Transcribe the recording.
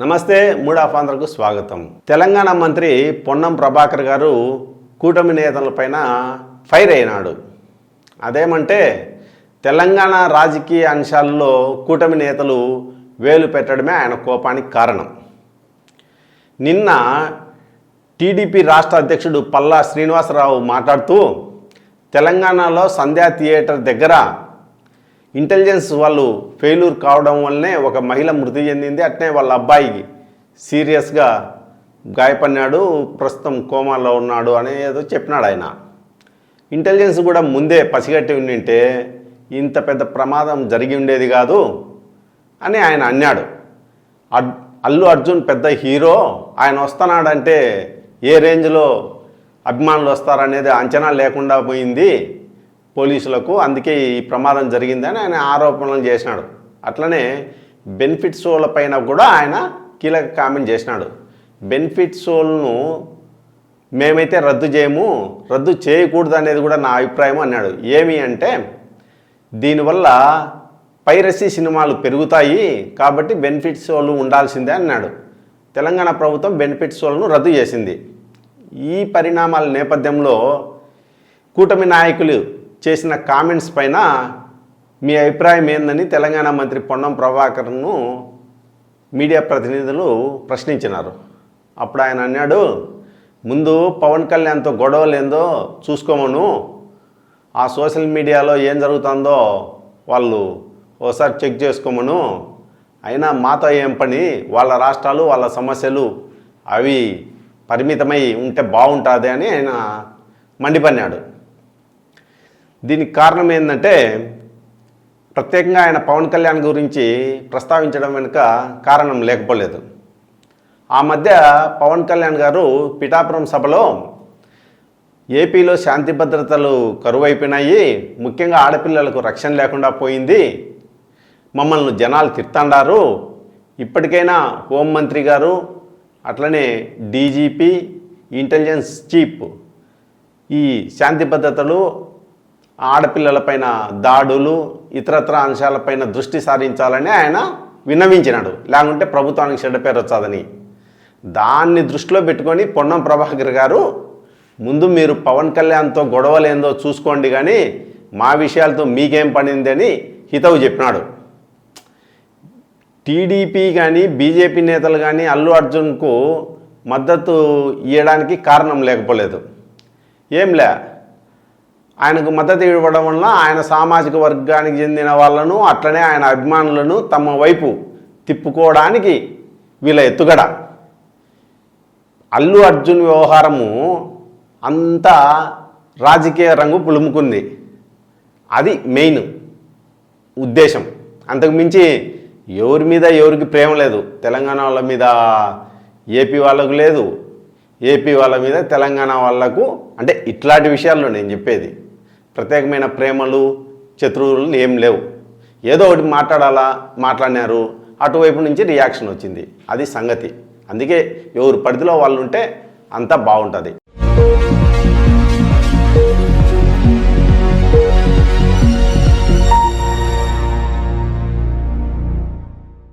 నమస్తే మూడాఫ్ ఆంధ్రకు స్వాగతం. తెలంగాణ మంత్రి పొన్నం ప్రభాకర్ గారు కూటమి నేతలపైన ఫైర్ అయినాడు. అదేమంటే తెలంగాణ రాజకీయ అంశాల్లో కూటమి నేతలు వేలు పెట్టడమే ఆయన కోపానికి కారణం. నిన్న టీడీపీ రాష్ట్ర అధ్యక్షుడు పల్లా శ్రీనివాసరావు మాట్లాడుతూ తెలంగాణలో సంధ్యా థియేటర్ దగ్గర ఇంటెలిజెన్స్ వాళ్ళు ఫెయిల్యూర్ కావడం వల్లనే ఒక మహిళ మృతి చెందింది. అట్నే వాళ్ళ అబ్బాయికి సీరియస్గా గాయపడినాడు. ప్రస్తుతం కోమాలో ఉన్నాడు అనేదో ఏదో చెప్పినాడు ఆయన. ఇంటెలిజెన్స్ కూడా ముందే పసిగట్టి ఉండింటే ఇంత పెద్ద ప్రమాదం జరిగి ఉండేది కాదు అని ఆయన అన్నాడు. అడ్- అల్లు అర్జున్ పెద్ద హీరో ఆయన వస్తున్నాడంటే ఏ రేంజ్లో అభిమానులు వస్తారనేది అంచనా లేకుండా పోయింది. పోలీసులకు అందుకే ఈ ప్రమాదం జరిగిందని ఆయన ఆరోపణలు చేసినాడు. అట్లనే బెనిఫిట్ షోల పైన కూడా ఆయన కీలక కామెంట్ చేసినాడు. బెనిఫిట్ షోలను మేమైతే రద్దు చేయము రద్దు చేయకూడదు అనేది కూడా నా అభిప్రాయం అన్నాడు. ఏమి అంటే దీనివల్ల పైరసీ సినిమాలు పెరుగుతాయి కాబట్టి బెనిఫిట్ షోలు ఉండాల్సిందే అన్నాడు. తెలంగాణ ప్రభుత్వం బెనిఫిట్ షోలను రద్దు చేసింది. ఈ పరిణామాల నేపథ్యంలో కూటమి నాయకులు చేసిన కామెంట్స్ పైన మీ అభిప్రాయం ఏందని తెలంగాణ మంత్రి పొన్నం ప్రభాకర్ను మీడియా ప్రతినిధులు ప్రశ్నించినారు. అప్పుడు ఆయన అన్నాడు ముందు పవన్ కళ్యాణ్తో గొడవ లేదో చూసుకోమను. ఆ సోషల్ మీడియాలో ఏం జరుగుతుందో వాళ్ళు ఓసారి చెక్ చేసుకోమను. అయినా మాతో ఏం పని? వాళ్ళ రాష్ట్రాలు వాళ్ళ సమస్యలు అవి పరిమితమై ఉంటే బాగుంటుంది అని ఆయన మండిపన్నాడు దీనికి కారణం ఏంటంటే ప్రత్యేకంగా ఆయన పవన్ కళ్యాణ్ గురించి ప్రస్తావించడం వెనుక కారణం లేకపోలేదు. ఆ మధ్య పవన్ కళ్యాణ్ గారు పిఠాపురం సభలో ఏపీలో శాంతి భద్రతలు కరువైపోయినాయి ముఖ్యంగా ఆడపిల్లలకు రక్షణ లేకుండా పోయింది మమ్మల్ని జనాలు తిడుతుండారు. ఇప్పటికైనా హోంమంత్రి గారు అట్లనే డీజీపీ ఇంటెలిజెన్స్ చీఫ్ ఈ శాంతి భద్రతలు ఆడపిల్లలపైన దాడులు ఇతరత్ర అంశాలపైన దృష్టి సారించాలని ఆయన విన్నవించినాడు. లేకుంటే ప్రభుత్వానికి చెడ్డ పేరు వచ్చాదని. దాన్ని దృష్టిలో పెట్టుకొని పొన్నం ప్రభాకర్ గారు ముందు మీరు పవన్ కళ్యాణ్తో గొడవలేందో చూసుకోండి కానీ మా విషయాలతో మీకేం పడింది అని హితవు చెప్పినాడు. టీడీపీ కానీ బీజేపీ నేతలు కానీ అల్లు అర్జున్కు మద్దతు ఇవ్వడానికి కారణం లేకపోలేదు. ఏంలే ఆయనకు మద్దతు ఇవ్వడం వలన ఆయన సామాజిక వర్గానికి చెందిన వాళ్ళను అట్లనే ఆయన అభిమానులను తమ వైపు తిప్పుకోవడానికి వీళ్ళ ఎత్తుగడ. అల్లు అర్జున్ వ్యవహారము అంతా రాజకీయ రంగు పులుముకుంది. అది మెయిన్ ఉద్దేశం. అంతకు మించి ఎవరి మీద ఎవరికి ప్రేమ లేదు. తెలంగాణ వాళ్ళ మీద ఏపీ వాళ్ళకు లేదు. ఏపీ వాళ్ళ మీద తెలంగాణ వాళ్ళకు అంటే ఇట్లాంటి విషయాల్లో నేను చెప్పేది. ప్రత్యేకమైన ప్రేమలు శత్రువులు ఏం లేవు. ఏదో ఒకటి మాట్లాడాలా మాట్లాడినారు అటువైపు నుంచి రియాక్షన్ వచ్చింది. అది సంగతి. అందుకే ఎవరు పరిధిలో వాళ్ళు ఉంటే అంతా బాగుంటుంది.